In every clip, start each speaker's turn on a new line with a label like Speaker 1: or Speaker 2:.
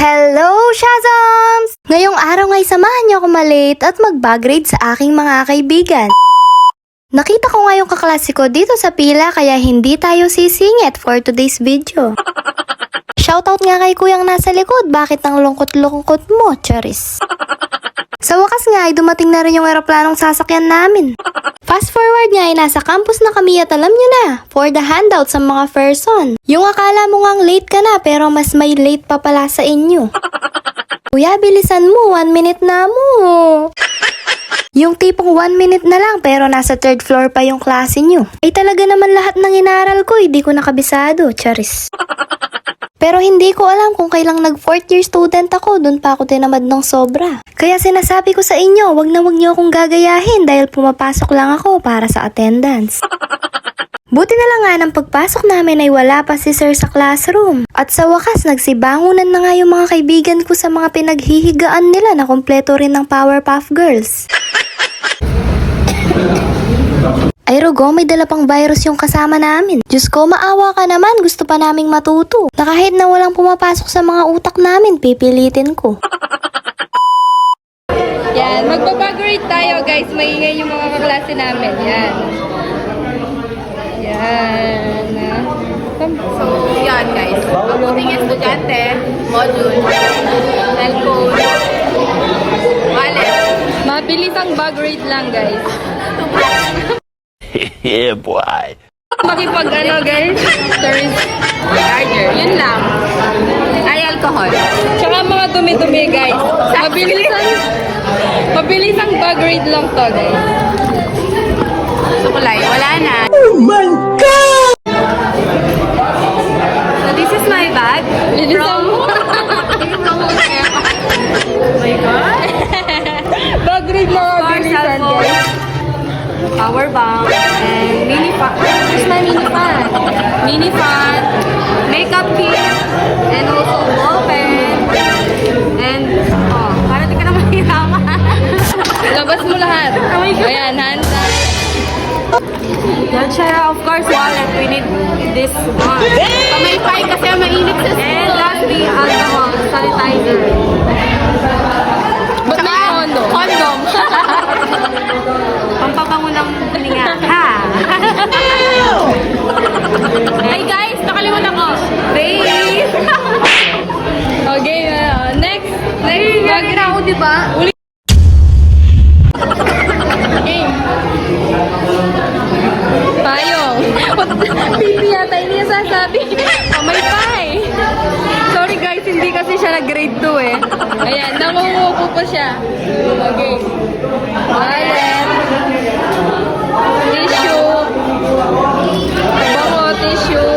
Speaker 1: Hello, Shazams! Ngayong araw nga'y samahan niyo ako malate at mag-bag raid sa aking mga kaibigan. Nakita ko nga yung kaklase ko dito sa pila kaya hindi tayo sisingit for today's video. Shoutout nga kay kuyang nasa likod, bakit ang lungkot-lungkot mo, Charis? Sa wakas nga ay dumating na rin yung eroplanong sasakyan namin. Fast forward nga ay nasa campus na kami at alam nyo na, for the handout sa mga person. Yung akala mo ngang late ka na pero mas may late pa pala sa inyo. Kuya, bilisan mo, one minute na mo. Yung tipong one minute na lang pero nasa third floor pa yung klase nyo. Ay talaga naman lahat ng inaral ko, hindi ko nakabisado, charis. Pero hindi ko alam kung kailang nag fourth year student ako, dun pa ako tinamad ng sobra. Kaya sinasabi ko sa inyo, wag na wag niyo akong gagayahin dahil pumapasok lang ako para sa attendance. Buti na lang nga ng pagpasok namin ay wala pa si sir sa classroom. At sa wakas, nagsibangunan na nga yung mga kaibigan ko sa mga pinaghihigaan nila na kompleto rin ng Powerpuff Girls. Ay Rogo, may dala pang virus yung kasama namin. Diyos ko, maawa ka naman. Gusto pa naming matuto. Na kahit na walang pumapasok sa mga utak namin, pipilitin ko.
Speaker 2: Yan, magbabagrade tayo guys. Maingay yung mga kaklase namin. Yan. Yan. ah.
Speaker 3: So, yan guys. Mabuting estudyante, module, cellphone, wallet,
Speaker 2: Mabilis ang bagrade lang guys.
Speaker 4: yeah, boy.
Speaker 2: Makipag ano guys? Stories.
Speaker 3: charger. Yun lang. Ay, alcohol.
Speaker 2: Tsaka mga dumi-dumi guys. Mabilis ang, mabilis ang bagrade lang to guys.
Speaker 3: Sukulay, wala Mini fan, makeup kit, and also ball pen, and, oh, para di ka na mahirapan.
Speaker 2: Labas mo lahat.
Speaker 3: Oh my God.
Speaker 2: Ayan.
Speaker 3: Yan siya, of course, wallet. We need this one. Pamaypay kasi mainit sa school. And lastly, alcohol, sanitizer.
Speaker 2: Ba't may kondo?
Speaker 3: Condom. Pampabango ng hininga. Ha? Lagi na ako, di ba?
Speaker 2: Uli. Payong. Pipi yata hindi niya sasabi. Pamaypay. Sorry guys, hindi kasi siya nag-grade 2 eh. Ayan, nangungupo pa siya. Okay. Wallet. Tissue. Pabango, tissue.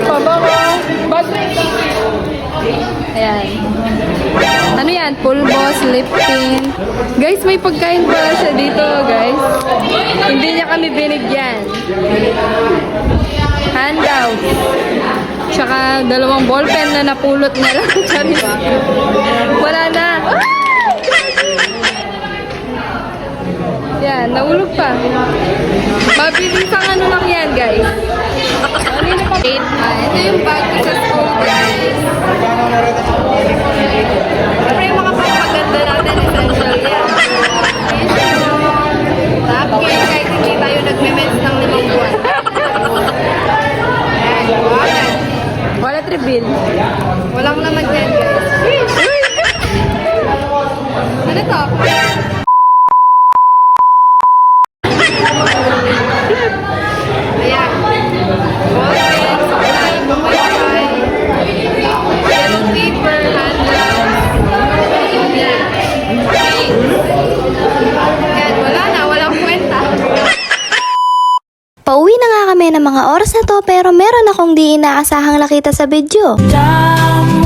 Speaker 2: Pabango. Battery. Ayan. Ano yan? Pulbos, lip tint. Guys, may pagkain pala siya dito, guys. Hindi niya kami binigyan. Handout. Tsaka dalawang ballpen na napulot niya lang. Wala na. Yan, nahulog pa. Mabilis ang ano lang yan, guys. Ano yun pa? Ah, ito yung bag ko sa school, guys. Reveal.
Speaker 3: Walang laman yan, guys. Ano to?
Speaker 1: Mga oras na to pero meron akong di inaasahang nakita sa video.
Speaker 5: Dumb